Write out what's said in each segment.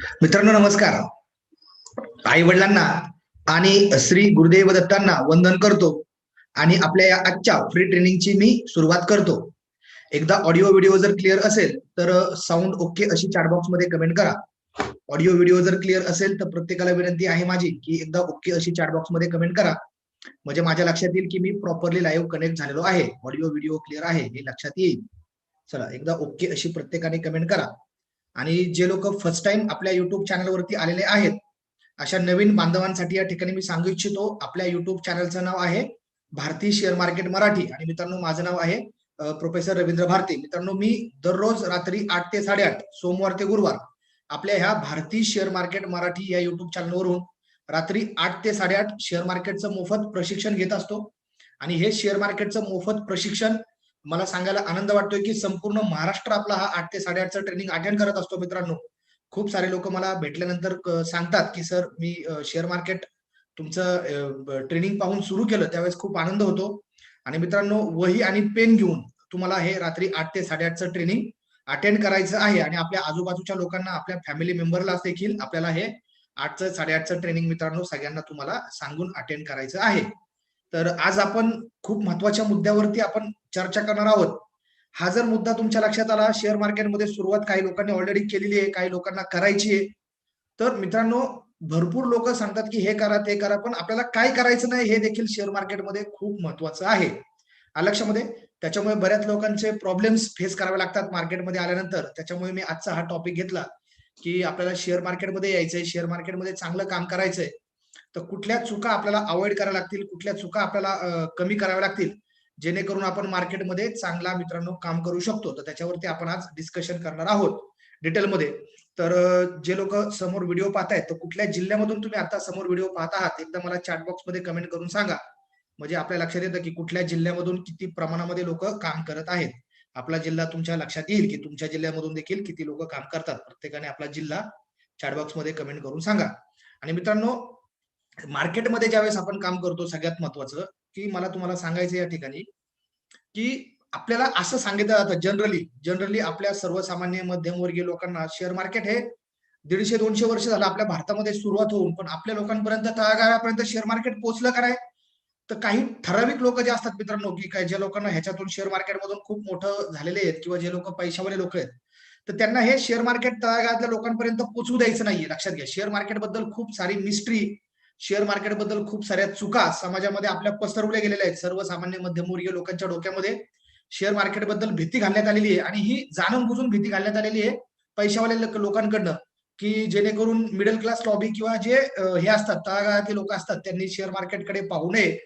मित्रांनो नमस्कार. आई वडिलांना आणि श्री गुरुदेव दत्तांना वंदन करतो आणि आपल्या या आजच्या फ्री ट्रेनिंगची मी सुरुवात करतो. एकदा ऑडिओ व्हिडिओ जर क्लिअर असेल तर साऊंड ओके अशी चॅटबॉक्समध्ये कमेंट करा. ऑडिओ व्हिडिओ जर क्लिअर असेल तर प्रत्येकाला विनंती आहे माझी की एकदा ओके अशी चॅटबॉक्समध्ये कमेंट करा. म्हणजे माझ्या लक्षात येईल की मी प्रॉपरली लाईव्ह कनेक्ट झालेलो आहे. ऑडिओ व्हिडिओ क्लिअर आहे हे लक्षात येईल. चला एकदा ओके अशी प्रत्येकाने कमेंट करा. आणि जे लोक फर्स्ट टाइम आपल्या युट्यूब चॅनलवरती आलेले आहेत अशा नवीन बांधवांसाठी या ठिकाणी मी सांगू इच्छितो आपल्या युट्यूब चॅनलचं नाव आहे भारतीय शेअर मार्केट मराठी. आणि मित्रांनो माझं नाव आहे प्रोफेसर रवींद्र भारती. मित्रांनो मी दररोज रात्री आठ ते साडेआठ सोमवार ते गुरुवार आपल्या ह्या भारतीय शेअर मार्केट मराठी या युट्यूब चॅनलवरून रात्री आठ ते साडेआठ शेअर मार्केटचं मोफत प्रशिक्षण घेत असतो. आणि हे शेअर मार्केटचं मोफत प्रशिक्षण मला सांगायला आनंद वाटतोय की संपूर्ण महाराष्ट्र आपला हा आठ ते साडेआठचं ट्रेनिंग अटेंड करत असतो मित्रांनो. खूप सारे लोक मला भेटल्यानंतर सांगतात की सर मी शेअर मार्केट तुमचं ट्रेनिंग पाहून सुरू केलं. त्यावेळेस खूप आनंद होतो. आणि मित्रांनो वही आणि पेन घेऊन तुम्हाला हे रात्री आठ ते साडेआठचं ट्रेनिंग अटेंड करायचं आहे. आणि आपल्या आजूबाजूच्या लोकांना आपल्या फॅमिली मेंबरला देखील आपल्याला हे आठचं साडेआठचं ट्रेनिंग मित्रांनो सगळ्यांना तुम्हाला सांगून अटेंड करायचं आहे. तर आज आपण खूप महत्त्वाच्या मुद्द्यावरती आपण चर्चा करणार आहोत. हा जर मुद्दा तुमच्या लक्षात आला शेअर मार्केटमध्ये सुरुवात काही लोकांनी ऑलरेडी केलेली आहे काही लोकांना करायची आहे. तर मित्रांनो भरपूर लोक सांगतात की हे करा ते करा पण आपल्याला काय करायचं नाही हे देखील शेअर मार्केटमध्ये खूप महत्वाचं आहे. आलक्षामध्ये त्याच्यामुळे बऱ्याच लोकांचे प्रॉब्लेम्स फेस करावे लागतात मार्केटमध्ये आल्यानंतर. त्याच्यामुळे मी आजचा हा टॉपिक घेतला की आपल्याला शेअर मार्केटमध्ये यायचंय शेअर मार्केटमध्ये चांगलं काम करायचंय. तर कुठल्या चुका आपल्याला अवॉइड कराव्या लागतील कुठल्या चुका आपल्याला कमी कराव्या लागतील जेणेकरून आपण मार्केटमध्ये चांगला मित्रांनो काम करू शकतो. तर त्याच्यावरती आपण आज डिस्कशन करणार आहोत डिटेलमध्ये तर जे लोक समोर व्हिडिओ पाहतायत तर कुठल्या जिल्ह्यामधून तुम्ही आता समोर व्हिडिओ पाहत आहात एकदा मला चॅट बॉक्समध्ये कमेंट करून सांगा. म्हणजे आपल्या लक्षात येतं की कुठल्या जिल्ह्यामधून किती प्रमाणामध्ये लोक काम करत आहेत. आपला जिल्हा तुमच्या लक्षात येईल की तुमच्या जिल्ह्यामधून देखील किती लोक काम करतात. प्रत्येकाने आपला जिल्हा चॅटबॉक्समध्ये कमेंट करून सांगा. आणि मित्रांनो मार्केटमध्ये ज्यावेळेस आपण काम करतो सगळ्यात महत्वाचं की मला तुम्हाला सांगायचं या ठिकाणी की आपल्याला असं सांगितलं जातं जनरली जनरली आपल्या सर्वसामान्य मध्यमवर्गीय लोकांना शेअर मार्केट हे दीडशे दोनशे वर्ष झालं आपल्या भारतामध्ये सुरुवात होऊन पण आपल्या लोकांपर्यंत तळागाळापर्यंत शेअर मार्केट पोहोचलं काय तर काही ठराविक लोक जे असतात मित्रांनो की काय ज्या लोकांना ह्याच्यातून शेअर मार्केटमधून खूप मोठं झालेले आहेत किंवा जे लोक पैशावाले लोक आहेत तर त्यांना हे शेअर मार्केट तळागाळातल्या लोकांपर्यंत पोचवू द्यायचं नाहीये लक्षात घ्या. शेअर मार्केटबद्दल खूप सारी मिस्ट्री शेअर मार्केटबद्दल खूप साऱ्या चुका समाजामध्ये आपल्या पसरवल्या गेलेल्या आहेत. सर्वसामान्य मध्यमवर्गीय लोकांच्या डोक्यामध्ये शेअर मार्केटबद्दल भीती घालण्यात आलेली आहे. आणि ही जाणून बुजून भीती घालण्यात आलेली आहे पैशावाल्या लोकांकडनं की जेणेकरून मिडल क्लास लॉबी किंवा जे हे असतात तळागाळातील लोक असतात त्यांनी शेअर मार्केटकडे पाहू नये.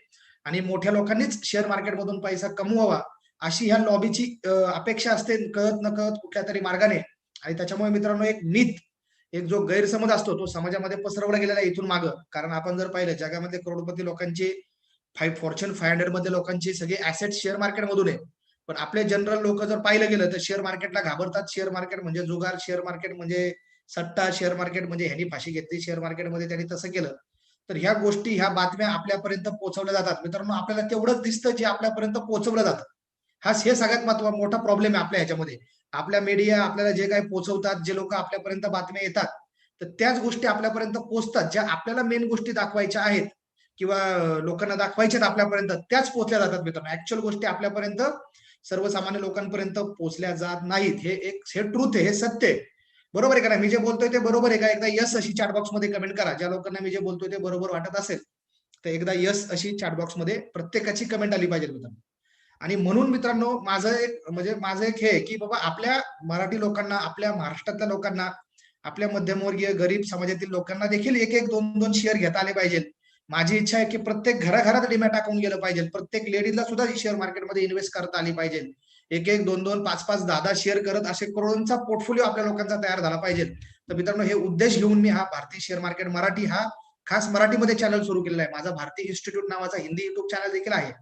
आणि मोठ्या लोकांनीच शेअर मार्केटमधून पैसा कमवावा अशी ह्या लॉबीची अपेक्षा असते कळत न कळत कुठल्या तरी मार्गाने. आणि त्याच्यामुळे मित्रांनो एक नीत एक जो गैरसमज असतो तो समाजामध्ये पसरवला गेलेला आहे इथून मागं. कारण आपण जर पाहिलं जगामध्ये करोडपती लोकांची फाईव्ह फॉर्च्युन फाय हंड्रेडमध्ये लोकांची सगळे ऍसेट शेअर मार्केटमधून आहे. पण आपले जनरल लोक जर पाहिलं गेलं तर शेअर मार्केटला घाबरतात. शेअर मार्केट म्हणजे जुगार शेअर मार्केट म्हणजे सट्टा शेअर मार्केट म्हणजे ह्यांनी फाशी घेतली शेअर मार्केटमध्ये त्यांनी तसं केलं. तर ह्या गोष्टी ह्या बातम्या आपल्यापर्यंत पोहोचवल्या जातात. मित्रांनो आपल्याला तेवढंच दिसतं जे आपल्यापर्यंत पोहोचवलं जातं. हा हे सगळ्यात महत्त्व मोठा प्रॉब्लेम आहे आपल्या ह्याच्यामध्ये. आपल्या मीडिया आपल्याला जे काही पोहोचवतात जे लोक आपल्यापर्यंत बातम्या येतात तर त्याच गोष्टी आपल्यापर्यंत पोहोचतात ज्या आपल्याला मेन गोष्टी दाखवायच्या आहेत किंवा लोकांना दाखवायच्यात आपल्यापर्यंत त्याच पोहोचल्या जातात मित्रांनो. ऍक्च्युअल गोष्टी आपल्यापर्यंत सर्वसामान्य लोकांपर्यंत पोहोचल्या जात नाहीत. हे एक हे ट्रूथ आहे हे सत्य आहे. बरोबर आहे का मी जे बोलतोय ते बरोबर आहे का? एकदा यस अशी चॅटबॉक्समध्ये कमेंट करा. ज्या लोकांना मी जे बोलतोय ते बरोबर वाटत असेल तर एकदा यस अशी चॅटबॉक्समध्ये प्रत्येकाची कमेंट आली पाहिजे मित्रांनो. आणि म्हणून मित्रांनो माझं एक म्हणजे माझं एक हे की बाबा आपल्या मराठी लोकांना आपल्या महाराष्ट्रातल्या लोकांना आपल्या मध्यमवर्गीय गरीब समाजातील लोकांना देखील एक एक दोन दोन शेअर घेता आले पाहिजे. माझी इच्छा आहे की प्रत्येक घराघरात डिमॅट टाकून गेलं पाहिजे. प्रत्येक लेडीजला सुद्धा शेअर मार्केटमध्ये इन्व्हेस्ट करता आली पाहिजे. एक एक दोन दोन पाच पाच दहा दहा शेअर करत असे करोडोंचा पोर्टफोलिओ आपल्या लोकांचा तयार झाला पाहिजे. तर मित्रांनो हे उद्देश घेऊन मी हा भारतीय शेअर मार्केट मराठी हा खास मराठीमध्ये चॅनल सुरू केलेला आहे. माझा भारतीय इन्स्टिट्यूट नावाचा हिंदी युट्यूब चॅनल देखील आहे.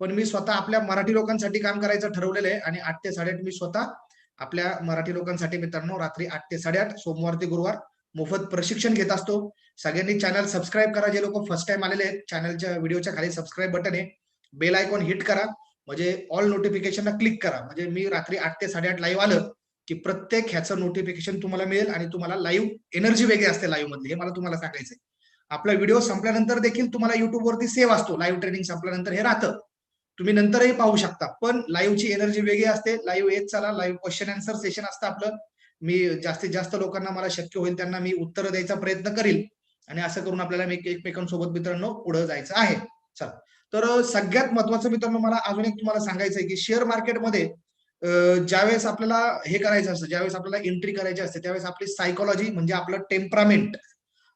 पण मी स्वतः आपल्या मराठी लोकांसाठी काम करायचं ठरवलेलं आहे आणि आठ ते साडेआठ मी स्वतः आपल्या मराठी लोकांसाठी मित्रांनो रात्री आठ ते साडेआठ सोमवार ते गुरुवार मोफत प्रशिक्षण घेत असतो. सगळ्यांनी चॅनल सबस्क्राईब करा जे लोक फर्स्ट टाइम आलेले आहेत चॅनलच्या व्हिडिओच्या खाली सबस्क्राईब बटन आहे. बेल आयकॉन हिट करा म्हणजे ऑल नोटिफिकेशनला क्लिक करा. म्हणजे मी रात्री आठ ते साडेआठ लाईव्ह आलं की प्रत्येक ह्याचं नोटिफिकेशन तुम्हाला मिळेल आणि तुम्हाला लाईव्ह एनर्जी वेगळी असते लाईव्ह मधली. हे मला तुम्हाला सांगायचंय. आपला व्हिडिओ संपल्यानंतर देखील तुम्हाला युट्यूब वरती सेव्ह असतो. लाईव्ह ट्रेनिंग संपल्यानंतर हे राहतं. तुम्ही नंतरही पाहू शकता. पण लाईव्हची एनर्जी वेगळी असते. लाईव्ह येत चला लाईव्ह क्वेश्चन अँसर सेशन असतं आपलं. मी जास्तीत जास्त लोकांना मला शक्य होईल त्यांना मी उत्तर द्यायचा प्रयत्न करील. आणि असं करून आपल्याला एकमेकांसोबत मित्रांनो पुढे जायचं आहे. चला. तर सगळ्यात महत्वाचं मित्रांनो मला अजून एक तुम्हाला सांगायचं आहे की शेअर मार्केटमध्ये ज्यावेळेस आपल्याला हे करायचं असतं ज्यावेळेस आपल्याला एंट्री करायची असते त्यावेळेस आपली सायकोलॉजी म्हणजे आपलं टेम्परामेंट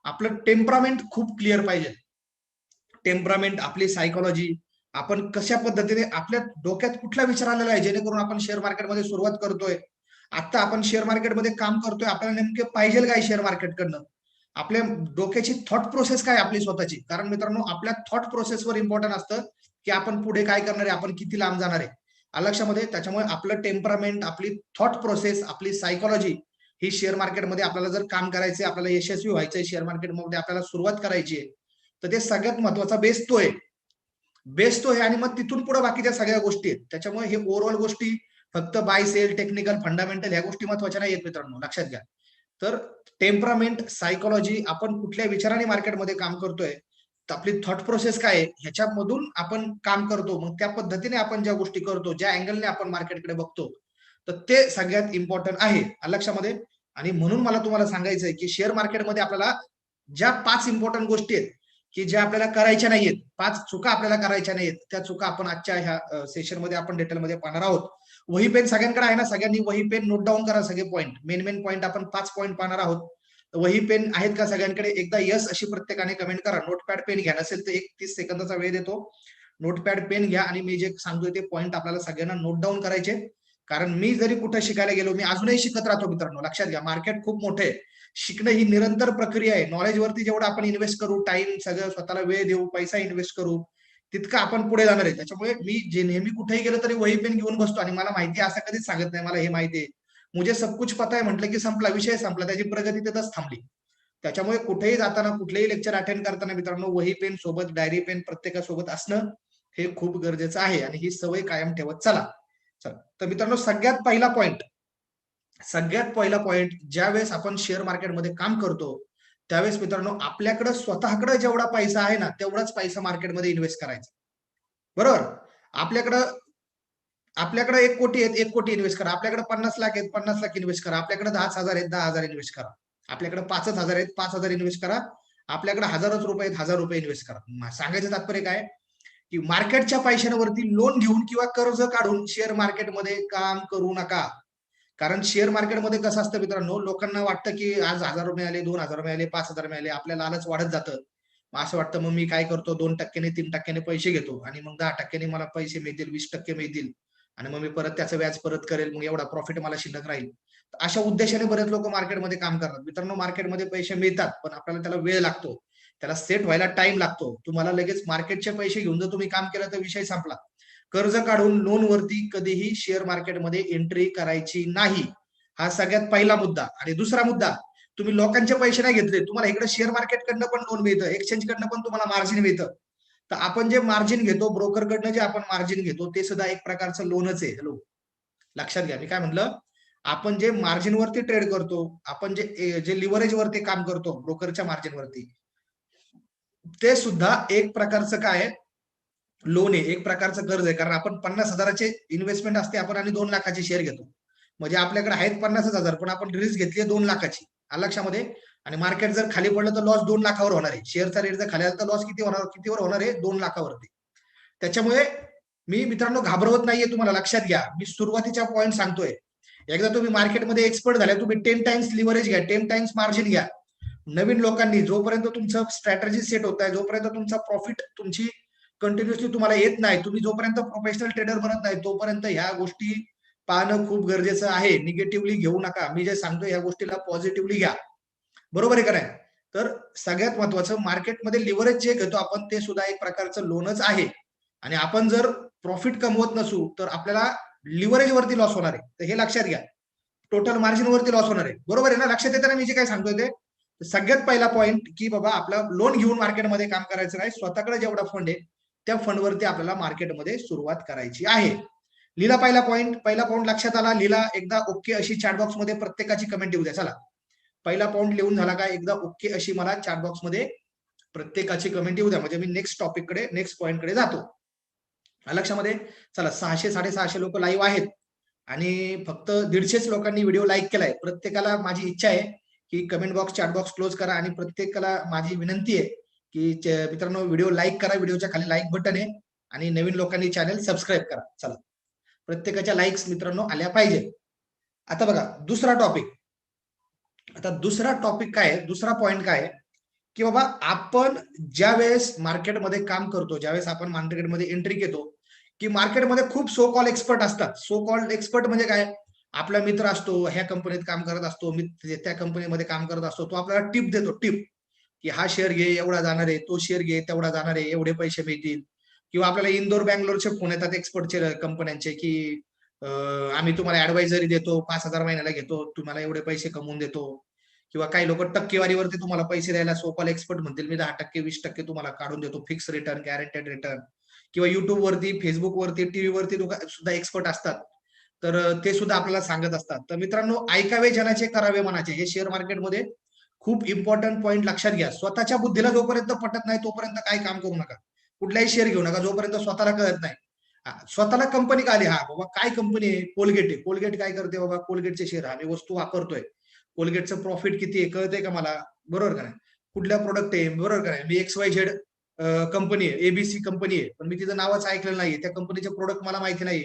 आपलं टेम्परामेंट खूप क्लिअर पाहिजे. टेम्परामेंट आपली सायकोलॉजी आपण कशा पद्धतीने आपल्या डोक्यात कुठला विचार आलेला आहे? जेणेकरून आपण शेअर मार्केटमध्ये सुरुवात करतोय. आता आपण शेअर मार्केटमध्ये काम करतोय. आपल्याला नेमके पाहिजे काय शेअर मार्केटकडनं आपल्या डोक्याची थॉट प्रोसेस काय आपली स्वतःची? कारण मित्रांनो आपल्या थॉट प्रोसेसवर इम्पॉर्टंट असतं की आपण पुढे काय करणार आहे? आपण किती लांब जाणार आहे? अलक्षामध्ये त्याच्यामुळे आपलं टेम्परामेंट आपली थॉट प्रोसेस आपली सायकोलॉजी ही शेअर मार्केटमध्ये आपल्याला जर काम करायचंय आपल्याला यशस्वी व्हायचंय शेअर मार्केटमध्ये आपल्याला सुरुवात करायची आहे तर ते सगळ्यात महत्त्वाचा बेस तो आहे. बेस तो आहे आणि मग तिथून पुढे बाकीच्या सगळ्या गोष्टी आहेत. त्याच्यामुळे हे ओव्हरऑल गोष्टी फक्त बाय सेल टेक्निकल फंडामेंटल ह्या गोष्टी महत्त्वाच्या नाही आहेत मित्रांनो लक्षात घ्या. तर टेम्परामेंट सायकोलॉजी आपण कुठल्या विचाराने मार्केटमध्ये काम करतोय आपली थॉट प्रोसेस काय आहे ह्याच्यामधून आपण काम करतो मग त्या पद्धतीने आपण ज्या गोष्टी करतो ज्या अँगलने आपण मार्केटकडे बघतो तर ते सगळ्यात इम्पॉर्टंट आहे. लक्षामध्ये आणि म्हणून मला तुम्हाला सांगायचं आहे की शेअर मार्केटमध्ये आपल्याला ज्या पाच इम्पॉर्टंट गोष्टी आहेत की ज्या आपल्याला करायच्या नाहीयेत पाच चुका आपल्याला करायच्या नाहीयेत त्या चुका आपण आजच्या ह्या सेशनमध्ये आपण डिटेलमध्ये पाहणार आहोत. वही पेन सगळ्यांकडे आहे ना सगळ्यांनी वही पेन नोट डाऊन करा सगळे पॉईंट मेन मेन पॉईंट आपण पाच पॉईंट पाहणार आहोत. वही पेन आहेत का सगळ्यांकडे? एकदा यस अशी प्रत्येकाने कमेंट करा. नोटपॅड पेन घ्या. नसेल तर एक तीस सेकंदाचा वेळ देतो. नोटपॅड पेन घ्या आणि मी जे सांगतोय ते पॉईंट आपल्याला सगळ्यांना नोट डाऊन करायचे. कारण मी जरी कुठे शिकायला गेलो मी अजूनही शिकत राहतो मित्रांनो. लक्षात घ्या मार्केट खूप मोठे आहे. शिकणं ही निरंतर प्रक्रिया आहे. नॉलेजवरती जेवढं आपण इन्व्हेस्ट करू टाइम सगळं स्वतःला वेळ देऊ पैसा इन्व्हेस्ट करू तितकं आपण पुढे जाणार आहे. त्याच्यामुळे मी जे नेहमी कुठेही गेलो तरी वही पेन घेऊन बसतो आणि मला माहिती असं कधीच सांगत नाही. मला हे माहिती आहे. मुझे सब कुछ पता आहे. म्हटलं की संपला. विषय संपला. त्याची प्रगती तिथंच थांबली. त्याच्यामुळे कुठेही जाताना कुठलेही लेक्चर अटेंड करताना मित्रांनो वही पेन सोबत डायरी पेन प्रत्येकासोबत असणं हे खूप गरजेचं आहे आणि ही सवय कायम ठेवत चला. चला. तर मित्रांनो सगळ्यात पहिला पॉइंट सगळ्यात पहिला पॉइंट ज्या वेळेस आपण शेअर मार्केटमध्ये काम करतो त्यावेळेस मित्रांनो आपल्याकडे स्वतःकडे जेवढा पैसा आहे ना तेवढाच पैसा मार्केटमध्ये इन्व्हेस्ट करायचा. बरोबर? आपल्याकडं आपल्याकडे एक कोटी आहेत एक कोटी इन्व्हेस्ट करा. आपल्याकडे पन्नास लाख आहेत पन्नास लाख इन्व्हेस्ट करा. आपल्याकडे दहाच हजार आहेत दहा हजार इन्व्हेस्ट करा. आपल्याकडे पाचच हजार आहेत पाच हजार इन्व्हेस्ट करा. आपल्याकडे हजारच रुपये आहेत हजार रुपये इन्व्हेस्ट करा. सांगायचं तात्पर्य काय? की मार्केटच्या पैशांवरती लोन घेऊन किंवा कर्ज काढून शेअर मार्केटमध्ये काम करू नका. कारण शेअर मार्केटमध्ये कसं असतं मित्रांनो लोकांना वाटतं की आज हजार मिळाले दोन हजार मिळाले पाच हजार मिळाले आपल्याला लालच वाढत जातं. असं वाटतं मग मी काय करतो? दोन टक्क्याने तीन टक्क्याने पैसे घेतो आणि मग दहा टक्क्याने मला पैसे मिळतील वीस टक्के मिळतील आणि मग मी परत त्याचं व्याज परत करेल मग एवढा प्रॉफिट मला शिल्लक राहील. अशा उद्देशाने बरेच लोक मार्केटमध्ये काम करतात. मित्रांनो मार्केटमध्ये पैसे मिळतात पण आपल्याला त्याला वेळ लागतो. त्याला सेट व्हायला टाइम लागतो. तुम्हाला लगेच मार्केटचे पैसे घेऊन जर तुम्ही काम केलं तर विषय संपला. कर्ज काढून लोन वरती कधीही शेअर मार्केटमध्ये एंट्री करायची नाही. हा सगळ्यात पहिला मुद्दा. आणि दुसरा मुद्दा तुम्ही लोकांचे पैसे नाही घेतले तुम्हाला इकडे शेअर मार्केट कडनं पण लोन मिळतं एक्सचेंज कडनं पण तुम्हाला मार्जिन मिळतं. तर आपण जे मार्जिन घेतो ब्रोकर कडनं जे आपण मार्जिन घेतो ते सुद्धा एक प्रकारचं लोनच आहे. हॅलो लक्षात घ्या. मी काय म्हटलं आपण जे मार्जिन वरती ट्रेड करतो आपण जे जे लिव्हरेज वरती काम करतो ब्रोकरच्या मार्जिन वरती ते सुद्धा एक प्रकारचं काय लोन आहे एक प्रकारचं कर्ज आहे. कारण आपण पन्नास हजाराचे इन्व्हेस्टमेंट असते आपण आणि दोन लाखाचे शेअर घेतो. म्हणजे आपल्याकडे आहेत पन्नासच हजार पण आपण रिस्क घेतली दोन लाखाची. लक्षामध्ये? आणि मार्केट जर खाली पडलं तर लॉस दोन लाखावर होणार आहे. शेअरचा रेट जर खाली आला तर लॉस किती होणार कितीवर होणार आहे? दोन लाखावरती. त्याच्यामुळे मी मित्रांनो घाबरवत नाहीये तुम्हाला लक्षात घ्या. मी सुरुवातीच्या पॉईंट सांगतोय. एकदा तुम्ही मार्केटमध्ये एक्सपर्ट झाले तुम्ही टेन टाइम्स लिव्हरेज घ्या टेन टाइम्स मार्जिन घ्या. नवीन लोकांनी जोपर्यंत तुमचं स्ट्रॅटजी सेट होत आहे जोपर्यंत तुमचा प्रॉफिट तुमची कंटिन्युअसली तुम्हाला येत नाही. तुम्ही जोपर्यंत प्रोफेशनल ट्रेडर बनत नाही तोपर्यंत ह्या गोष्टी पाहणं खूप गरजेचं आहे. निगेटिव्हली घेऊ नका. मी जे सांगतो या गोष्टीला पॉझिटिव्हली घ्या. बरोबर आहे का नाही? तर सगळ्यात महत्वाचं मार्केटमध्ये लिव्हरेज जे घेतो आपण ते सुद्धा एक प्रकारचं लोनच आहे. आणि आपण जर प्रॉफिट कमवत नसू तर आपल्याला लिव्हरेज वरती लॉस होणार आहे. तर हे लक्षात घ्या. टोटल मार्जिन वरती लॉस होणार आहे. बरोबर आहे ना? लक्षात येताना मी जे काय सांगतोय ते? सगळ्यात पहिला पॉईंट की बाबा आपला लोन घेऊन मार्केटमध्ये काम करायचं नाही. स्वतःकडे जेवढा फंड आहे त्या फंडवरती आपल्याला मार्केटमध्ये सुरुवात करायची आहे. लिला पहिला पॉईंट पहिला पॉईंट लक्षात आला. लिला एकदा ओके अशी चॅटबॉक्समध्ये प्रत्येकाची कमेंट येऊ द्या. चला. पहिला पॉईंट लिहून झाला का? एकदा ओके अशी मला चॅटबॉक्समध्ये प्रत्येकाची कमेंट येऊ द्या. म्हणजे मी नेक्स्ट टॉपिककडे नेक्स्ट पॉईंटकडे जातो. लक्षामध्ये? चला. सहाशे साडेसहाशे लोक लाईव्ह आहेत. आणि फक्त दीडशेच लोकांनी व्हिडिओ लाईक केलाय. प्रत्येकाला माझी इच्छा आहे की comment box chat box close करा. आणि प्रत्येकाला माझी विनंती आहे की मित्रांनो व्हिडिओ लाईक करा व्हिडिओच्या खाली लाईक बटन आहे आणि नवीन लोकांनी चॅनल सबस्क्राईब करा. चला. प्रत्येकाच्या लाईक्स मित्रांनो आल्या पाहिजे. आता बघा दुसरा टॉपिक आता दुसरा टॉपिक काय आहे? दुसरा पॉइंट काय आहे? की बाबा आपण ज्या वेळेस मार्केटमध्ये काम करतो ज्यावेळेस आपण मार्केटमध्ये एंट्री घेतो की मार्केटमध्ये खूप सो कॉल एक्सपर्ट असतात. सो कॉल एक्सपर्ट म्हणजे काय? आपला मित्र असतो ह्या कंपनीत काम करत असतो त्या कंपनीमध्ये काम करत असतो तो आपल्याला टिप देतो टिप की हा शेअर घे एवढा जाणार आहे तो शेअर घे तेवढा जाणार आहे एवढे पैसे मिळतील. किंवा आपल्याला इंदोर बँगलोरचे फोन येतात एक्सपर्टचे कंपन्यांचे की आम्ही तुम्हाला ऍडवायझरी देतो पाच हजार महिन्याला घेतो तुम्हाला एवढे पैसे कमवून देतो. किंवा काही लोक टक्केवारीवरती तुम्हाला पैसे द्यायला सोपाल एक्सपर्ट म्हणतील मी दहा टक्के वीस टक्के तुम्हाला काढून देतो फिक्स रिटर्न गॅरंटेड रिटर्न किंवा युट्यूब वरती फेसबुक वरती टीव्ही वरती सुद्धा एक्सपर्ट असतात. तर ते सुद्धा आपल्याला सांगत असतात. तर मित्रांनो ऐकावे जनाचे करावे मनाचे हे शेअर मार्केटमध्ये खूप इम्पॉर्टंट पॉईंट लक्षात घ्या. स्वतःच्या बुद्धीला जोपर्यंत पटत नाही तोपर्यंत काही काम करू नका. कुठलाही शेअर घेऊ नका जोपर्यंत स्वतःला कळत नाही. स्वतःला कंपनी का आली? हा बाबा काय कंपनी आहे? कोलगेट आहे. कोलगेट काय करते बाबा? कोलगेटचे शेअर हा मी वस्तू वापरतोय. कोलगेटचं प्रॉफिट किती आहे? कळतंय का मला? बरोबर का नाही? कुठल्या प्रोडक्ट आहे? बरोबर का नाही? मी एक्स वाय झेड कंपनी आहे. एबीसी कंपनी आहे. पण मी तिचं नावच ऐकलेलं नाहीये. त्या कंपनीचे प्रोडक्ट मला माहिती नाही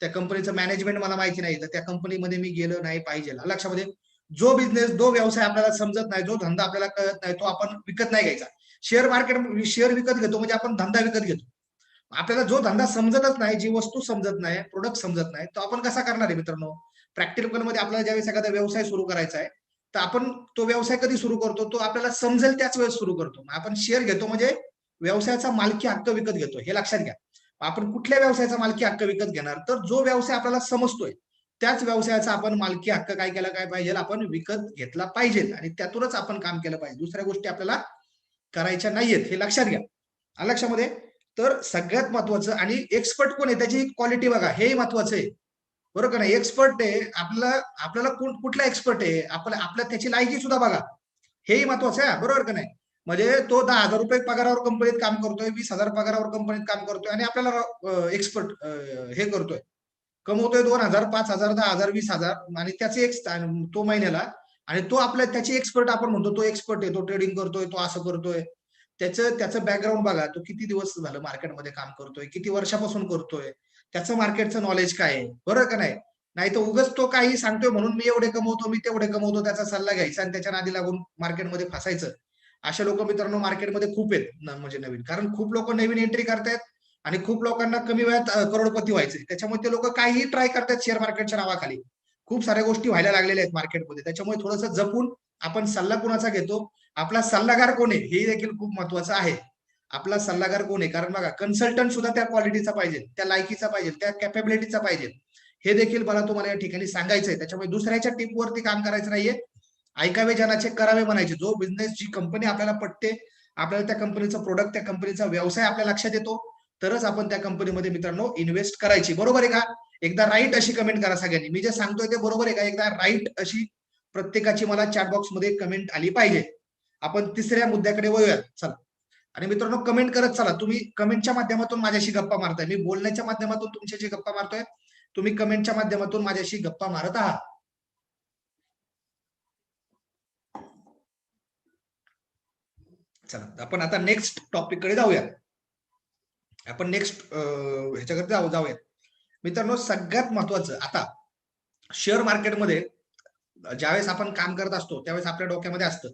त्या कंपनीचं मॅनेजमेंट मला माहिती नाही तर त्या कंपनीमध्ये मी गेलो नाही पाहिजे. लक्षामध्ये जो बिझनेस जो व्यवसाय आपल्याला समजत नाही जो धंदा आपल्याला कळत नाही तो आपण विकत नाही घ्यायचा. शेअर मार्केट शेअर विकत घेतो म्हणजे आपण धंदा विकत घेतो. आपल्याला जो धंदा समजतच नाही जी वस्तू समजत नाही प्रोडक्ट समजत नाही तो आपण कसा करणार आहे मित्रांनो? प्रॅक्टिकलमध्ये आपल्याला ज्यावेळेस एखादा व्यवसाय सुरू करायचा आहे तर आपण तो व्यवसाय कधी सुरू करतो? तो आपल्याला समजेल त्याच वेळेस सुरू करतो. आपण शेअर घेतो म्हणजे व्यवसायाचा मालकी हक्क विकत घेतो. हे लक्षात घ्या. आपण कुठल्या व्यवसायाचा मालकी हक्क विकत घेणार? तर जो व्यवसाय आपल्याला समजतोय त्याच व्यवसायाचा आपण मालकी हक्क काय केला काय पाहिजे आपण विकत घेतला पाहिजे. आणि त्यातूनच आपण काम केलं पाहिजे. दुसऱ्या गोष्टी आपल्याला करायच्या नाहीयेत हे लक्षात घ्या. लक्षामध्ये? तर सगळ्यात महत्वाचं आणि एक्सपर्ट कोण आहे त्याची क्वालिटी बघा. हेही महत्वाचं आहे. बरोबर का नाही? एक्सपर्ट आहे. आपल्याला आपल्याला कुठला एक्सपर्ट आहे? आपल्या आपल्या त्याची लायकी सुद्धा बघा. हेही महत्वाचं आहे बरोबर का नाही? म्हणजे तो दहा हजार रुपये पगारावर कंपनीत काम करतोय वीस हजार पगारावर कंपनीत काम करतोय आणि आपल्याला एक्सपर्ट हे करतोय. कमवतोय दोन हजार पाच हजार दहा हजार वीस हजार. आणि त्याचे एक तो महिन्याला आणि तो आपल्या त्याची एक्सपर्ट आपण म्हणतो तो एक्सपर्ट आहे तो ट्रेडिंग करतोय तो असं करतोय. त्याचं त्याचं बॅकग्राऊंड बघा तो किती दिवस झालं मार्केटमध्ये काम करतोय किती वर्षापासून करतोय त्याचं मार्केटचं नॉलेज काय आहे? बरोबर का नाही? नाही तर उगच तो काही सांगतोय म्हणून मी एवढे कमवतो मी तेवढे कमवतो त्याचा सल्ला घ्यायचा आणि त्याच्या नादी लागून मार्केटमध्ये फसायचं. अशा लोक मित्रांनो मार्केटमध्ये खूप आहेत म्हणजे नवीन. कारण खूप लोक नवीन एंट्री करतायत आणि खूप लोकांना कमी वेळात करोडपती व्हायचे. त्याच्यामुळे ते लोक काहीही ट्राय करतात शेअर मार्केटच्या नावाखाली. खूप साऱ्या गोष्टी व्हायला लागलेल्या आहेत मार्केटमध्ये त्याच्यामुळे थोडंसं जपून आपण सल्ला कुणाचा घेतो? आपला सल्लागार कोण आहे? हे देखील खूप महत्वाचं आहे. आपला सल्लागार कोण आहे? कारण बघा कन्सल्टंट सुद्धा त्या क्वालिटीचा पाहिजे. त्या लायकीचा पाहिजे. त्या कॅपेबिलिटीचा पाहिजे. हे देखील मला तुम्हाला या ठिकाणी सांगायचं आहे त्याच्यामुळे दुसऱ्याच्या टिपवरती काम करायचं नाहीये. ऐकावे जनाचे करावे म्हणायचे. जो बिझनेस जी कंपनी आपल्याला पटते आपल्याला त्या कंपनीचं प्रोडक्ट त्या कंपनीचा व्यवसाय आपल्या लक्षात येतो. तरच आपण त्या कंपनीमध्ये मित्रांनो इन्व्हेस्ट करायची. बरोबर आहे का? एकदा राईट अशी कमेंट करा सगळ्यांनी. मी जे सांगतोय ते बरोबर आहे का? एकदा राईट अशी प्रत्येकाची मला चॅटमध्ये कमेंट आली पाहिजे. आपण तिसऱ्या मुद्द्याकडे वळूयात. चला. आणि मित्रांनो कमेंट करत चला. तुम्ही कमेंटच्या माध्यमातून माझ्याशी गप्पा मारताय. मी बोलण्याच्या माध्यमातून तुमच्याशी गप्पा मारतोय. तुम्ही कमेंटच्या माध्यमातून माझ्याशी गप्पा मारत आहात. चला. आपण आता नेक्स्ट टॉपिककडे जाऊया आपण नेक्स्ट ह्याच्याकडे जाऊ जाऊयात. मित्रांनो सगळ्यात महत्वाचं आता शेअर मार्केटमध्ये ज्यावेळेस आपण काम करत असतो त्यावेळेस आपल्या डोक्यामध्ये असतं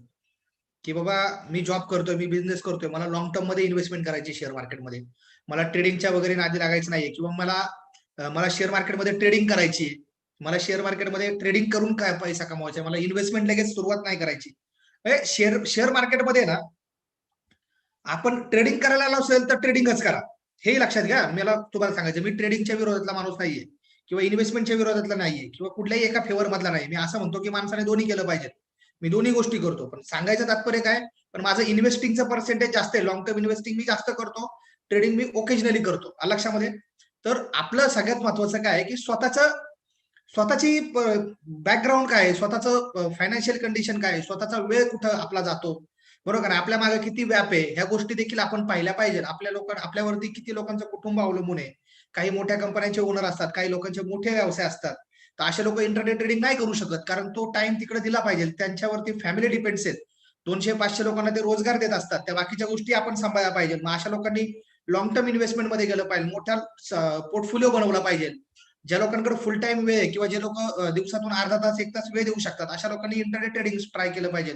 की बाबा मी जॉब करतोय मी बिझनेस करतोय मला लॉंग टर्ममध्ये इन्व्हेस्टमेंट करायची शेअर मार्केटमध्ये मला ट्रेडिंगच्या वगैरे नादी लागायचं नाहीये किंवा मला मला शेअर मार्केटमध्ये ट्रेडिंग करायची मला शेअर मार्केटमध्ये ट्रेडिंग करून काय पैसा कमवायचा मला इन्व्हेस्टमेंट लगेच सुरुवात नाही करायची. शेअर शेअर मार्केटमध्ये ना आपण ट्रेडिंग करायला असेल तर ट्रेडिंगच करा. हे लक्षात घ्या. मला तुम्हाला सांगायचं मी ट्रेडिंगच्या विरोधातला माणूस नाहीये किंवा इन्व्हेस्टमेंटच्या विरोधातला नाहीये किंवा कुठल्याही एका फेवर मधला नाही. मी असं म्हणतो की माणसाने दोन्ही केलं पाहिजे मी दोन्ही गोष्टी करतो. पण सांगायचं तात्पर्य काय? पण माझं इन्व्हेस्टिंगचं पर्सेंटेज जास्त आहे. लॉंग टर्म इन्व्हेस्टिंग मी जास्त करतो. ट्रेडिंग मी ओकेजनली करतो. लक्षामध्ये? तर आपलं सगळ्यात महत्वाचं काय आहे की स्वतःचं स्वतःची बॅकग्राऊंड काय आहे? स्वतःचं फायनान्शियल कंडिशन काय आहे? स्वतःचा वेळ कुठं आपला जातो? बरोबर आपल्या मागे किती व्याप आहे ह्या गोष्टी देखील आपण पाहिल्या पाहिजेत. आपल्या लोकांना आपल्यावरती किती लोकांचं कुटुंब अवलंबून आहे. काही मोठ्या कंपन्यांचे ओनर असतात काही लोकांचे मोठे व्यवसाय असतात. तर असे लोक इंटरनेट ट्रेडिंग नाही करू शकत कारण तो टाइम तिकडे दिला पाहिजे. त्यांच्यावरती फॅमिली डिपेंड्स आहेत. दोनशे पाचशे लोकांना ते रोजगार देत असतात. त्या बाकीच्या गोष्टी आपण सांभाळल्या पाहिजे. मग अशा लोकांनी लॉंग टर्म इन्व्हेस्टमेंटमध्ये गेलं पाहिजे. मोठा पोर्टफोलिओ बनवला पाहिजे. ज्या लोकांकडे फुल टाइम वेळ किंवा जे लोक दिवसातून अर्धा तास एक तास वेळ देऊ शकतात अशा लोकांनी इंटरनेट ट्रेडिंग ट्राय केलं पाहिजे.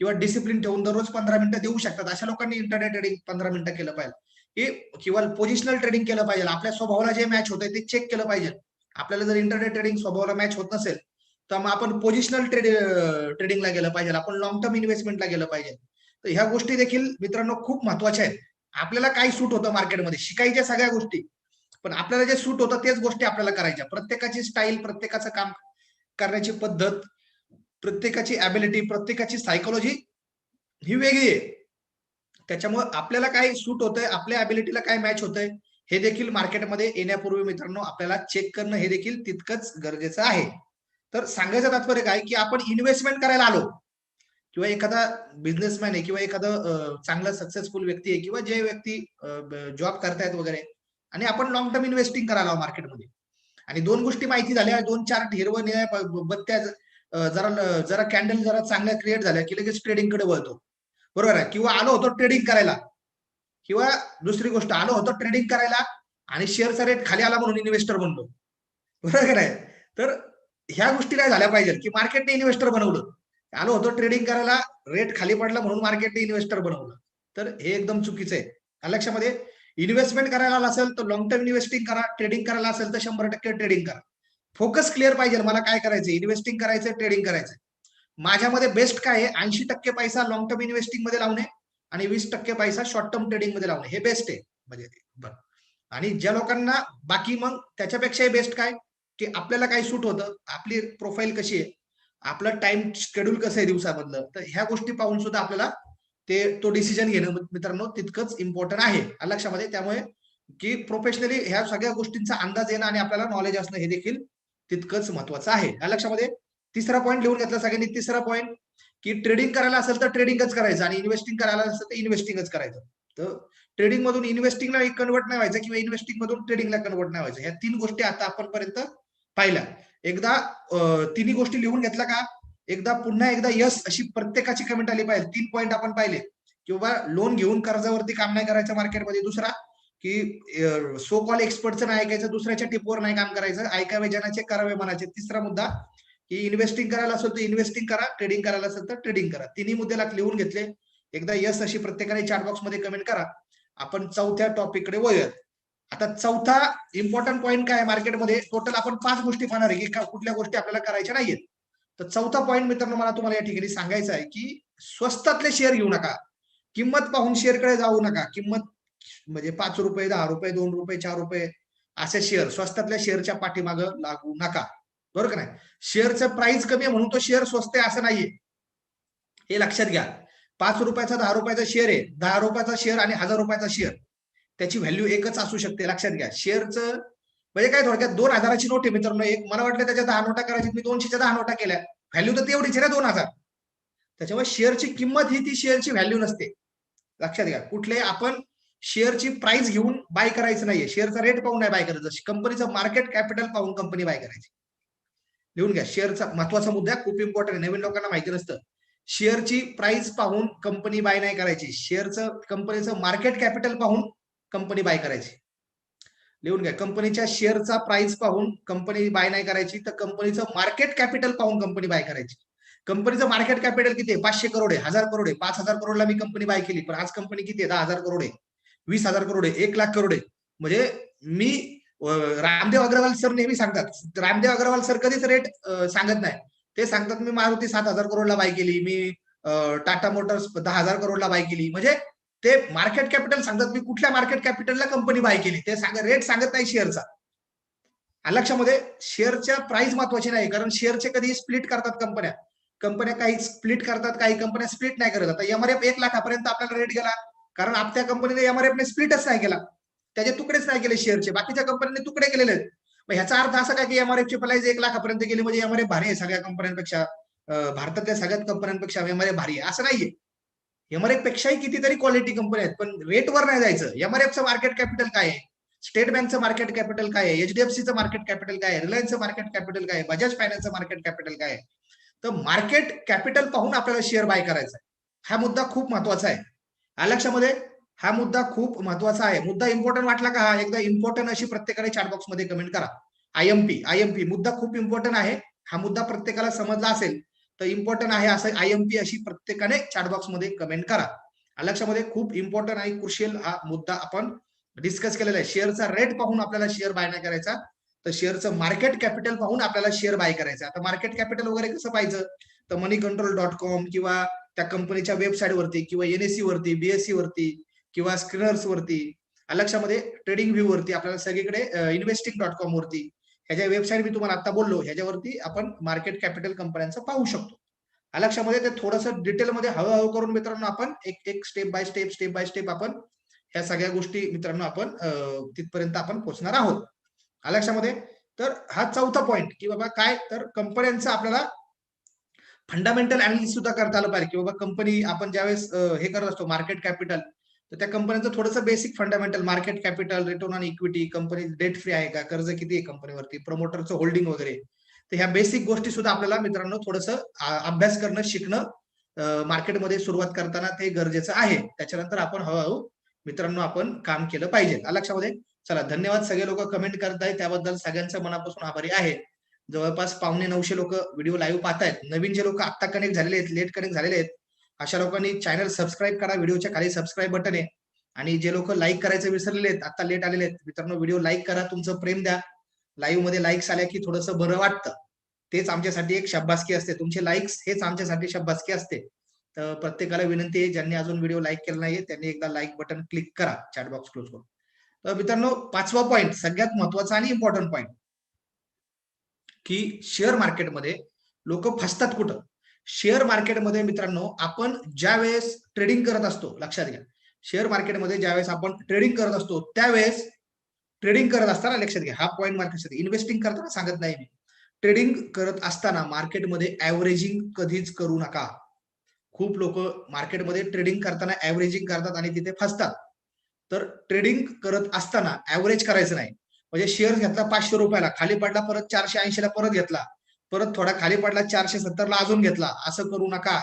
किंवा डिसिप्लिन ठेवून दररोज पंधरा मिनिटं देऊ शकतात. अशा लोकांनी इंटरनेट ट्रेडिंग पंधरा मिनिटं केलं पाहिजे. किंवा पोझिशनल ट्रेडिंग केलं पाहिजे. आपल्या स्वभावाला जे मॅच होतंय ते चेक केलं पाहिजे. आपल्याला जर इंटरनेट ट्रेडिंग स्वभावाला मॅच होत नसेल तर मग आपण पोझिशनल ट्रेड ट्रेडिंगला गेलं पाहिजे. आपण लॉंग टर्म इन्व्हेस्टमेंटला गेलं पाहिजे. तर ह्या गोष्टी देखील मित्रांनो खूप महत्त्वाच्या आहेत. आपल्याला काय सूट होतं मार्केटमध्ये शिकायच्या सगळ्या गोष्टी. पण आपल्याला जे सूट होतं तेच गोष्टी आपल्याला करायच्या. प्रत्येकाची स्टाईल प्रत्येकाचं काम करण्याची पद्धत प्रत्येकाची ॲबिलिटी प्रत्येकाची सायकोलॉजी ही वेगळी आहे. त्याच्यामुळे आपल्याला काय सूट होतंय आपल्या ॲबिलिटीला काय मॅच होतंय हे देखील मार्केटमध्ये येण्यापूर्वी मित्रांनो आपल्याला चेक करणं हे देखील तितकंच गरजेचं आहे. तर सांगायचं तात्पर्य काय की आपण इन्व्हेस्टमेंट करायला आलो किंवा एखादा बिझनेसमॅन आहे किंवा एखादं चांगलं सक्सेसफुल व्यक्ती आहे किंवा जे व्यक्ती जॉब करतायत वगैरे आणि आपण लॉंग टर्म इन्व्हेस्टिंग करायला मार्केटमध्ये आणि दोन गोष्टी माहिती झाल्या दोन चार हिरवं निळ्या बत्त्या जरा जरा कॅन्डल जरा चांगल्या क्रिएट झाल्या की लगेच ट्रेडिंगकडे वळतो. बरोबर आहे? किंवा आलो होतो ट्रेडिंग करायला. किंवा दुसरी गोष्ट आलो होतो ट्रेडिंग करायला आणि शेअरचा रेट खाली आला म्हणून इन्व्हेस्टर बनलो. बरोबर आहे तर ह्या गोष्टी काय झाल्या पाहिजे की मार्केटने इन्व्हेस्टर बनवलं. आलो होतो ट्रेडिंग करायला रेट खाली पडला म्हणून मार्केटने इन्व्हेस्टर बनवलं. तर हे एकदम चुकीचं आहे. लक्षामध्ये इन्व्हेस्टमेंट करायला असेल तर लॉंग टर्म इन्व्हेस्टिंग करा ट्रेडिंग करायला असेल तर शंभर टक्के ट्रेडिंग करा. फोकस क्लिअर पाहिजे. मला काय करायचं इन्व्हेस्टिंग करायचं ट्रेडिंग करायचं माझ्यामध्ये बेस्ट काय आहे? ऐंशी टक्के पैसा लॉंग टर्म इन्व्हेस्टिंगमध्ये लावणे आणि वीस टक्के पैसा शॉर्ट टर्म ट्रेडिंगमध्ये लावणे. हे बेस्ट आहे. म्हणजे बरं. आणि ज्या लोकांना बाकी मग त्याच्यापेक्षाही बेस्ट काय? की आपल्याला काय सूट होतं? आपली प्रोफाईल कशी आहे? आपलं टाइम शेड्यूल कसं आहे दिवसामधलं? तर ह्या गोष्टी पाहून सुद्धा आपल्याला ते तो डिसिजन घेणं मित्रांनो तितकंच इम्पॉर्टंट आहे. लक्षामध्ये. त्यामुळे की प्रोफेशनली ह्या सगळ्या गोष्टींचा अंदाज येणं आणि आपल्याला नॉलेज असणं हे देखील तितकंच महत्वाचं आहे. लक्षामध्ये तिसरा पॉईंट लिहून घेतला सगळ्यांनी. तिसरा पॉईंट की ट्रेडिंग करायला असेल तर ट्रेडिंगच करायचं आणि इन्व्हेस्टिंग करायला असेल तर इन्व्हेस्टिंगच करायचं. तर ट्रेडिंग मधून इन्व्हेस्टिंगला कन्वर्ट नाही व्हायचं किंवा इन्व्हेस्टिंग मधून ट्रेडिंगला कन्वर्ट नाही व्हायचं. ह्या तीन गोष्टी आता आपणपर्यंत पाहिल्या. एकदा तिन्ही गोष्टी लिहून घेतल्या का? एकदा पुन्हा एकदा यस अशी प्रत्येकाची कमेंट आली पाहिजे. तीन पॉईंट आपण पाहिले. किंवा लोन घेऊन कर्जावरती काम नाही करायचं मार्केटमध्ये दुसरा की सो कॉल एक्सपर्टचं नाही ऐकायचं दुसऱ्याच्या टिपवर नाही काम करायचं. ऐकावे जनाचे करावे मनाचे तिसरा मुद्दा की इन्व्हेस्टिंग करायला असेल तर इन्व्हेस्टिंग करा. ट्रेडिंग करायला असेल तर ट्रेडिंग करा. तिन्ही मुद्द्याला लिहून घेतले. एकदा यस अशी प्रत्येकाने चॅट बॉक्समध्ये कमेंट करा. आपण चौथ्या टॉपिककडे वळूयात. आता चौथा इम्पॉर्टंट पॉईंट काय मार्केटमध्ये टोटल आपण पाच गोष्टी पाहणार आहे की कुठल्या गोष्टी आपल्याला करायच्या नाहीयेत. तर चौथा पॉईंट मित्रांनो मला तुम्हाला या ठिकाणी सांगायचं आहे की स्वस्तातले शेअर घेऊ नका. किंमत पाहून शेअरकडे जाऊ नका. किंमत म्हणजे पाच रुपये दहा रुपये दोन रुपये चार रुपये असे शेअर स्वस्तातल्या शेअरच्या पाठीमागं लागू नका. बरोबर का नाही? शेअरचं प्राइस कमी आहे म्हणून तो शेअर स्वस्त आहे असं नाहीये. हे लक्षात घ्या. पाच रुपयाचा दहा रुपयाचा शेअर आहे. दहा रुपयाचा शेअर आणि हजार रुपयाचा शेअर त्याची व्हॅल्यू एकच असू शकते. लक्षात घ्या. शेअरचं म्हणजे काय थोडक्यात दोन हजाराची नोट आहे मित्रांनो. एक मला वाटलं त्याच्या दहा नोटा करायची मी दोनशेच्या दहा नोटा केल्या. व्हॅल्यू तर तेवढीच आहे ना दोन हजार. त्याच्यामुळे शेअरची किंमत ही ती शेअरची व्हॅल्यू नसते. लक्षात घ्या. कुठले आपण शेअरची प्राइस घेऊन बाय करायचं नाहीये. शेअरचा रेट पाहून नाही बाय करायचं. कंपनीचं मार्केट कॅपिटल पाहून कंपनी बाय करायची. लिहून घ्या. शेअरचा महत्त्वाचा मुद्दा खूप इम्पॉर्टंट आहे. नवीन लोकांना माहिती नसतं. शेअरची प्राइस पाहून कंपनी बाय नाही करायची. शेअरचं कंपनीचं मार्केट कॅपिटल पाहून कंपनी बाय करायची. लिहून घ्या. कंपनीच्या शेअरचा प्राइस पाहून कंपनी बाय नाही करायची तर कंपनीचं मार्केट कॅपिटल पाहून कंपनी बाय करायची. कंपनीचं मार्केट कॅपिटल किती आहे? पाचशे करोड आहे. हजार करोड आहे. पाच हजार करोडला मी कंपनी बाय केली. पण आज कंपनी किती आहे? दहा हजार करोड आहे. वीस हजार करोड आहे एक लाख करोड आहे. म्हणजे मी रामदेव अग्रवाल सर नेहमी सांगतात. रामदेव अग्रवाल सर कधीच रेट सांगत नाही. ते सांगतात मी मारुती सात हजार करोडला बाय केली. मी टाटा मोटर्स दहा हजार करोडला बाय केली. म्हणजे ते मार्केट कॅपिटल सांगतात मी कुठल्या मार्केट कॅपिटलला कंपनी बाय केली? ते सांग रेट सांगत नाही शेअरचा लक्षामध्ये शेअरच्या प्राइस महत्वाची नाही कारण शेअरचे कधी स्प्लिट करतात कंपन्या कंपन्या काही स्प्लिट करतात काही कंपन्या स्प्लिट नाही करत. आता एमआरएफ एक लाखापर्यंत आपल्याला रेट गेला. कारण आपल्या कंपनीने एमआरएफ ने स्प्लिटच नाही केला. त्याचे तुकडेच नाही केले शेअरचे. बाकीच्या कंपनीने तुकडे केलेले आहेत. मग ह्याचा अर्थ असा काय की एमआरएफ प्राइस एक लाखापर्यंत गेली म्हणजे एमआरएफ भारी आहे सगळ्या कंपन्यांपेक्षा. भारतातल्या सगळ्याच कंपन्यांपेक्षा एमआरएफ भारी आहे. असं नाहीये. एमआरएफ पेक्षाही कितीतरी क्वालिटी कंपनी आहेत पण रेटवर नाही जायचं. एमआरएफचं मार्केट कॅपिटल काय आहे? स्टेट बँकचं मार्केट कॅपिटल काय आहे? एचडीएफसीचं मार्केट कॅपिटल काय आहे? रिलायन्सचं मार्केट कॅपिटल काय आहे? बजाज फायनान्सचं मार्केट कॅपिटल काय आहे? तर मार्केट कॅपिटल पाहून आपल्याला शेअर बाय करायचा आहे. हा मुद्दा खूप महत्त्वाचा आहे. लक्षामध्ये हा मुद्दा खूप महत्त्वाचा आहे. मुद्दा इम्पॉर्टंट वाटला का हा? एकदा इम्पॉर्टंट अशी प्रत्येकाने चॅटबॉक्समध्ये कमेंट करा. आयएमपी आयएमपी मुद्दा खूप इम्पॉर्टंट आहे. हा मुद्दा प्रत्येकाला समजला असेल तर इम्पॉर्टंट आहे असं आयएमपी अशी प्रत्येकाने चॅटबॉक्समध्ये कमेंट करा. लक्षामध्ये खूप इम्पॉर्टंट आणि क्रुशियल हा मुद्दा आपण डिस्कस केलेला आहे. शेअरचा रेट पाहून आपल्याला शेअर बाय नाही करायचा. तर शेअरचं मार्केट कॅपिटल पाहून आपल्याला शेअर बाय करायचा. आता मार्केट कॅपिटल वगैरे कसं पाहिजे तर मनी कंट्रोल डॉट कॉम किंवा त्या कंपनीच्या वेबसाईट वरती किंवा एनएससी वरती बीएससी वरती किंवा स्क्रीनर्स वरती अलक्षामध्ये ट्रेडिंग व्ह्यू वरती आपल्याला सगळीकडे इन्व्हेस्टिंग डॉट कॉम वरती ह्याच्या वेबसाईट मी तुम्हाला आता बोललो ह्याच्यावरती आपण मार्केट कॅपिटल कंपन्यांचं पाहू शकतो. अलक्षामध्ये ते थोडंसं डिटेलमध्ये हळूहळू करून मित्रांनो आपण एक एक step by step step by step आपण ह्या सगळ्या गोष्टी मित्रांनो आपण तिथपर्यंत आपण पोहोचणार आहोत. अलक्षामध्ये तर हा चौथा पॉईंट की बाबा काय? तर कंपन्यांचं आपल्याला फंडामेंटल अनालिसिस सुद्धा करता आलं पाहिजे. की बाबा कंपनी आपण ज्यावेळेस हे करत असतो मार्केट कॅपिटल तर त्या कंपन्यांचं थोडंसं basic fundamental market capital return on equity company debt free आहे का कर्ज किती आहे कंपनीवरती प्रमोटरचं होल्डिंग वगैरे तर ह्या बेसिक गोष्टी सुद्धा आपल्याला मित्रांनो थोडंसं अभ्यास करणं शिकणं मार्केटमध्ये सुरुवात करताना ते गरजेचं आहे. त्याच्यानंतर आपण हळूहळू मित्रांनो आपण काम केलं पाहिजे. लक्षामध्ये चला धन्यवाद. सगळे लोक कमेंट करतायत त्याबद्दल सगळ्यांचं मनापासून आभारी आहे. जवळपास पावणे नऊशे लोक व्हिडिओ लाईव्ह पाहतायत नवीन जे लोक आत्ता कनेक्ट झालेले आहेत लेट कनेक्ट झालेले आहेत अशा लोकांनी चॅनल सबस्क्राईब करा व्हिडिओच्या खाली सबस्क्राईब बटन आहे आणि जे लोक लाईक करायचे विसरलेले आहेत आता लेट आलेले आहेत मित्रांनो व्हिडिओ लाईक करा तुमचं प्रेम द्या. लाईव्हमध्ये लाईक्स आल्या की थोडंसं बरं वाटतं. तेच आमच्यासाठी एक शब्बासकी असते. तुमचे लाईक्स हेच आमच्यासाठी शब्बासकी असते. तर प्रत्येकाला विनंती आहे ज्यांनी अजून व्हिडिओ लाईक केला नाहीये त्यांनी एकदा लाईक बटन क्लिक करा चॅटबॉक्स क्लोज करून. तर मित्रांनो पाचवा पॉईंट सगळ्यात महत्त्वाचा आणि इम्पॉर्टंट पॉईंट की शेअर मार्केटमध्ये लोक फसतात कुठं? शेअर मार्केटमध्ये मित्रांनो आपण ज्या वेळेस ट्रेडिंग करत असतो लक्षात घ्या. शेअर मार्केटमध्ये ज्यावेळेस आपण ट्रेडिंग करत असतो त्यावेळेस ट्रेडिंग करत असताना लक्षात घ्या. हा पॉईंट मार्केट इन्व्हेस्टिंग करताना सांगत नाही मी. ट्रेडिंग करत असताना मार्केटमध्ये ऍव्हरेजिंग कधीच करू नका. खूप लोक मार्केटमध्ये ट्रेडिंग करताना ऍव्हरेजिंग करतात आणि तिथे फसतात. तर ट्रेडिंग करत असताना ऍव्हरेज करायचं नाही. म्हणजे शेअर घेतला पाचशे रुपयाला खाली पडला परत चारशे ऐंशीला परत घेतला. परत थोडा खाली पडला चारशे सत्तरला अजून घेतला. असं करू नका.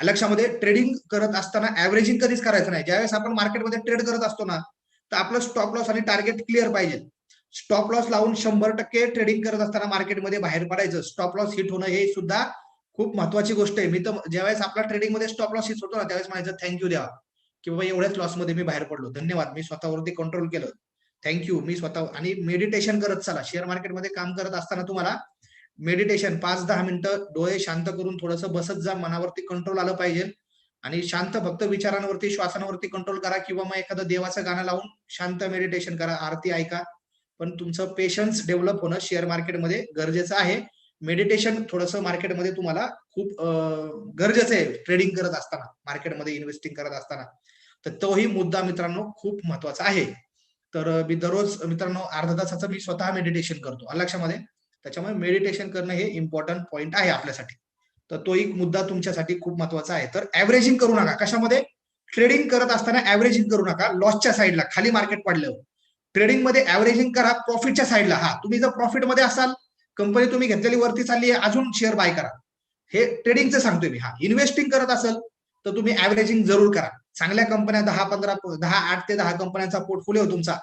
लक्षामध्ये ट्रेडिंग करत असताना ऍव्हरेजिंग कधीच करायचं नाही. ज्यावेळेस आपण मार्केटमध्ये ट्रेड करत असतो ना तर आपलं स्टॉप लॉस आणि टार्गेट क्लिअर पाहिजे. स्टॉप लॉस लावून शंभर टक्के ट्रेडिंग करत असताना मार्केटमध्ये बाहेर पडायचं. स्टॉप लॉस हिट होणं हे सुद्धा खूप महत्वाची गोष्ट आहे. मी तर ज्यावेळेस आपला ट्रेडिंगमध्ये स्टॉप लॉस हिट होतो ना त्यावेळेस म्हणायचं थँक्यू द्यावा की बाबा एवढ्याच लॉसमध्ये मी बाहेर पडलो. धन्यवाद. मी स्वतःवरती कंट्रोल केलं. थँक्यू मी स्वतः आणि मेडिटेशन करत चला. शेअर मार्केटमध्ये काम करत असताना तुम्हाला मेडिटेशन पाच दहा मिनिटं डोळे शांत करून थोडंसं बसत जा. मनावरती कंट्रोल आलं पाहिजे. आणि शांत फक्त विचारांवरती श्वासांवरती कंट्रोल करा किंवा मग एखादं देवाचं गाणं लावून शांत मेडिटेशन करा. आरती ऐका. पण तुमचं पेशन्स डेव्हलप होणं शेअर मार्केटमध्ये गरजेचं आहे. मेडिटेशन थोडंसं मार्केटमध्ये तुम्हाला खूप गरजेचं आहे. ट्रेडिंग करत असताना मार्केटमध्ये इन्व्हेस्टिंग करत असताना. तर तोही मुद्दा मित्रांनो खूप महत्त्वाचा आहे. तर मी दररोज मित्रांनो अर्धा तासाचं मी स्वतः मेडिटेशन करतो. लक्षामध्ये? त्याच्यामुळे मेडिटेशन करणं हे इम्पॉर्टंट पॉईंट आहे आपल्यासाठी. तर तो एक मुद्दा तुमच्यासाठी खूप महत्त्वाचा आहे. तर ऍव्हरेजिंग करू नका. कशामध्ये? ट्रेडिंग करत असताना ऍव्हरेजिंग करू नका. लॉसच्या साईडला खाली मार्केट पडल्यावर. ट्रेडिंगमध्ये ऍव्हरेजिंग करा प्रॉफिटच्या साईडला हा तुम्ही जर प्रॉफिटमध्ये असाल कंपनी तुम्ही घेतलेली वरती चालली आहे अजून शेअर बाय करा. हे ट्रेडिंगचं सांगतोय मी. हा इन्व्हेस्टिंग करत असेल तर तुम्ही ऍव्हरेजिंग जरूर करा. चांगल्या कंपन्या दहा पंधरा दहा आठ ते दहा कंपन्यांचा पोर्टफोलिओ तुमचा.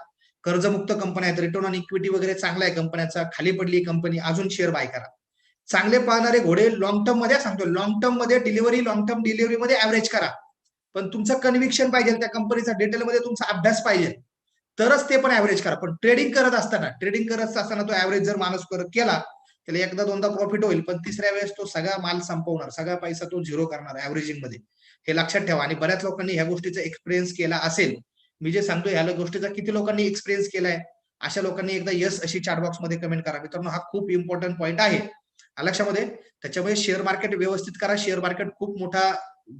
कर्जमुक्त कंपन्या आहेत रिटर्न ऑन इक्विटी वगैरे चांगला आहे कंपन्याचा खाली पडली कंपनी अजून शेअर बाय करा. चांगले पाहणारे घोडे लॉंग टर्ममध्ये सांगतो लॉंग टर्ममध्ये डिलिव्हरी लॉंग टर्म डिलिव्हरी मध्ये ऍव्हरेज करा. पण तुमचं कन्व्हिक्शन पाहिजे त्या कंपनीचा डिटेलमध्ये तुमचा अभ्यास पाहिजे. तरच ते पण ऍव्हरेज करा. पण ट्रेडिंग करत असताना ट्रेडिंग करत असताना तो ऍव्हरेज जर माणूस करत केला त्याला एकदा दोनदा प्रॉफिट होईल. पण तिसऱ्या वेळेस तो सगळा माल संपवणार सगळा पैसा तो झिरो करणार ऍव्हरेजिंगमध्ये. हे लक्षात ठेवा. आणि बऱ्याच लोकांनी ह्या गोष्टीचा एक्सपिरियन्स केला असेल. मी जे सांगतो ह्या गोष्टीचा किती लोकांनी एक्सपिरियन्स केलाय? अशा लोकांनी एकदा यस अशी चॅटबॉक्समध्ये कमेंट करा. मित्रांनो हा खूप इम्पॉर्टंट पॉईंट आहे. लक्षामध्ये? त्याच्यामुळे शेअर मार्केट व्यवस्थित करा. शेअर मार्केट खूप मोठा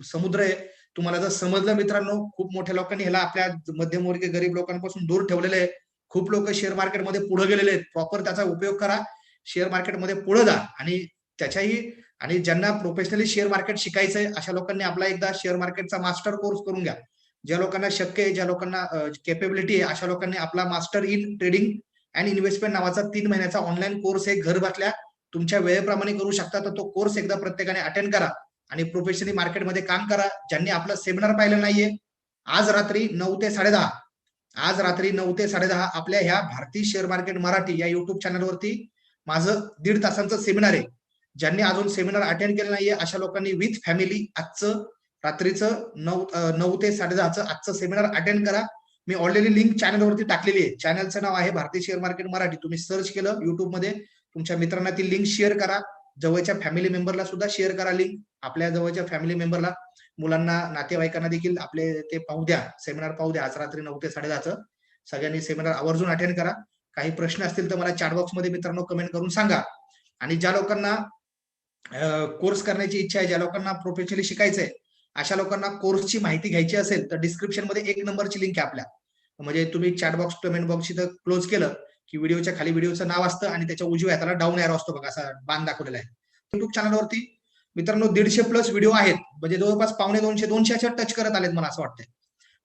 समुद्र आहे. तुम्हाला जर समजलं मित्रांनो खूप मोठ्या लोकांनी ह्याला आपल्या मध्यमवर्गीय गरीब लोकांपासून दूर ठेवलेले आहे. खूप लोक शेअर मार्केटमध्ये पुढे गेलेले आहेत. प्रॉपर त्याचा उपयोग करा. शेअर मार्केटमध्ये पुढे जा. आणि त्याच्याही आणि ज्यांना प्रोफेशनली शेअर मार्केट शिकायचंय अशा लोकांनी आपला एकदा शेअर मार्केटचा मास्टर कोर्स करून घ्या. ज्या लोकांना शक्य आहे ज्या लोकांना केपेबिलिटी आहे अशा लोकांनी आपला master in trading and investment नावाचा तीन महिन्याचा ऑनलाईन कोर्स आहे घर बसल्या तुमच्या वेळेप्रमाणे करू शकता. तर तो कोर्स एकदा प्रत्येकाने अटेंड करा आणि प्रोफेशनली मार्केटमध्ये काम करा. ज्यांनी आपलं सेमिनार पाहिलं नाहीये आज रात्री नऊ ते साडेदहा आज रात्री नऊ ते साडेदहा आपल्या ह्या भारतीय शेअर मार्केट मराठी या युट्यूब चॅनलवरती माझं दीड तासांचं सेमिनार आहे. ज्यांनी अजून सेमिनार अटेंड केलं नाहीये अशा लोकांनी विथ फॅमिली आजचं रात्रीचं नऊ नऊ ते साडेदहाचं आजचं सेमिनार अटेंड करा. मी ऑलरेडी लिंक चॅनलवरती टाकलेली आहे. चॅनलचं नाव आहे भारतीय शेअर मार्केट मराठी. तुम्ही सर्च केलं युट्यूबमध्ये तुमच्या मित्रांना ती लिंक शेअर करा. जवळच्या फॅमिली मेंबरला सुद्धा शेअर करा लिंक आपल्या जवळच्या फॅमिली मेंबरला मुलांना नातेवाईकांना देखील आपले ते पाहू द्या. सेमिनार पाहू द्या. आज रात्री नऊ ते साडेदहाचं. सगळ्यांनी सेमिनार आवर्जून अटेंड करा. काही प्रश्न असतील तर मला चॅट बॉक्समध्ये मित्रांनो कमेंट करून सांगा. आणि ज्या लोकांना कोर्स करण्याची इच्छा आहे ज्या लोकांना प्रोफेशनली आहे अशा लोकांना कोर्सची माहिती घ्यायची असेल तर डिस्क्रिप्शनमध्ये एक नंबरची लिंक आहे आपल्या. म्हणजे तुम्ही चॅटबॉक्स कमेंट बॉक्स इथं क्लोज केलं की व्हिडिओच्या खाली व्हिडिओचं नाव असतं आणि त्याच्या उजव्या हाताला डाऊन एअर असतो बघा असा बाण दाखवलेला आहे. युट्यूब चॅनलवरती मित्रांनो दीडशे प्लस व्हिडिओ आहेत. म्हणजे जवळपास पावणे दोनशे दोनशे अशा टच करत आलेत मला असं वाटतंय.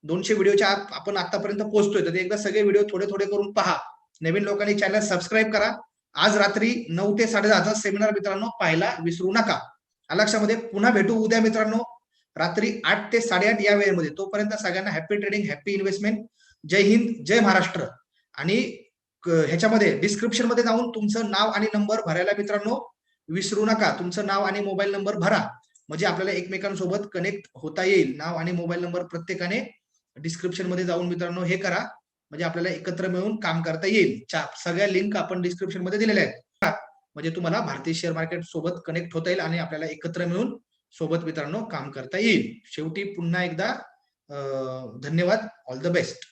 दोनशे व्हिडिओच्या आत आपण आतापर्यंत पोहोचतोय तर एकदा सगळे व्हिडिओ थोडे थोडे करून पहा. नवीन लोकांनी चॅनल सबस्क्राईब करा. आज रात्री नऊ ते साडेदहाचा सेमिनार मित्रांनो पाहायला विसरू नका. लक्षामध्ये पुन्हा भेटू उद्या मित्रांनो. रात्री आठ ते साडेआठ या वेळेमध्ये. तोपर्यंत सगळ्यांना हॅपी ट्रेडिंग हॅपी इन्व्हेस्टमेंट जय हिंद जय महाराष्ट्र. आणि ह्याच्यामध्ये डिस्क्रिप्शनमध्ये जाऊन तुमचं नाव आणि नंबर भरायला मित्रांनो विसरू नका. तुमचं नाव आणि मोबाईल नंबर भरा. म्हणजे आपल्याला एकमेकांसोबत कनेक्ट होता येईल. नाव आणि मोबाईल नंबर प्रत्येकाने डिस्क्रिप्शनमध्ये जाऊन मित्रांनो हे करा. म्हणजे आपल्याला एकत्र मिळून काम करता येईल. सगळ्या लिंक आपण डिस्क्रिप्शनमध्ये दिलेल्या आहेत. म्हणजे तुम्हाला भारतीय शेअर मार्केट सोबत कनेक्ट होता येईल आणि आपल्याला एकत्र मिळून सोबत मित्रांनो काम करता येईल. शेवटी पुन्हा एकदा धन्यवाद. All the best